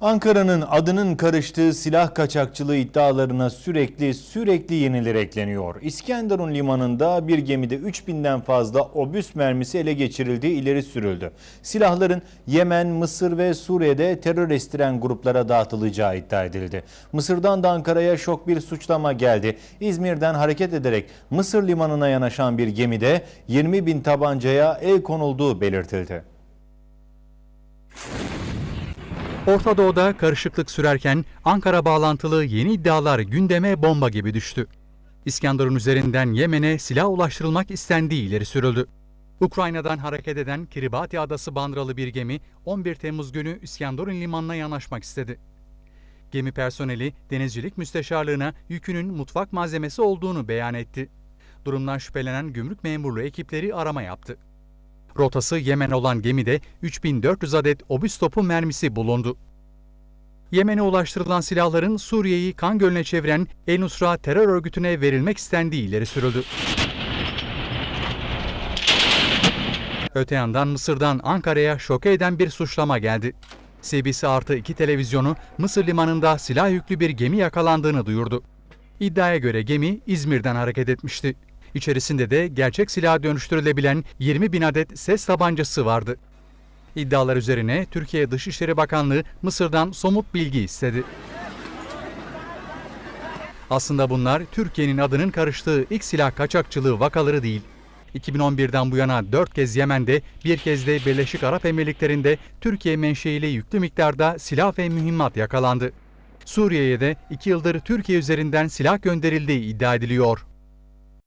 Ankara'nın adının karıştığı silah kaçakçılığı iddialarına sürekli sürekli yeniler ekleniyor. İskenderun limanında bir gemide 3000'den fazla obüs mermisi ele geçirildiği ileri sürüldü. Silahların Yemen, Mısır ve Suriye'de terör estiren gruplara dağıtılacağı iddia edildi. Mısır'dan da Ankara'ya şok bir suçlama geldi. İzmir'den hareket ederek Mısır limanına yanaşan bir gemide 20 bin tabancaya el konulduğu belirtildi. Orta Doğu'da karışıklık sürerken Ankara bağlantılı yeni iddialar gündeme bomba gibi düştü. İskenderun üzerinden Yemen'e silah ulaştırılmak istendiği ileri sürüldü. Ukrayna'dan hareket eden Kiribati Adası bandıralı bir gemi 11 Temmuz günü İskenderun limanına yanaşmak istedi. Gemi personeli Denizcilik Müsteşarlığına yükünün mutfak malzemesi olduğunu beyan etti. Durumdan şüphelenen gümrük memurluğu ekipleri arama yaptı. Rotası Yemen olan gemide 3400 adet obüs topu mermisi bulundu. Yemen'e ulaştırılan silahların Suriye'yi kan gölüne çeviren El Nusra terör örgütüne verilmek istendiği ileri sürüldü. Öte yandan Mısır'dan Ankara'ya şoke eden bir suçlama geldi. CBC artı 2 televizyonu Mısır limanında silah yüklü bir gemi yakalandığını duyurdu. İddiaya göre gemi İzmir'den hareket etmişti. İçerisinde de gerçek silaha dönüştürülebilen 20 bin adet ses tabancası vardı. İddialar üzerine Türkiye Dışişleri Bakanlığı Mısır'dan somut bilgi istedi. Aslında bunlar Türkiye'nin adının karıştığı ilk silah kaçakçılığı vakaları değil. 2011'den bu yana 4 kez Yemen'de, bir kez de Birleşik Arap Emirlikleri'nde Türkiye menşeili yüklü miktarda silah ve mühimmat yakalandı. Suriye'ye de 2 yıldır Türkiye üzerinden silah gönderildiği iddia ediliyor.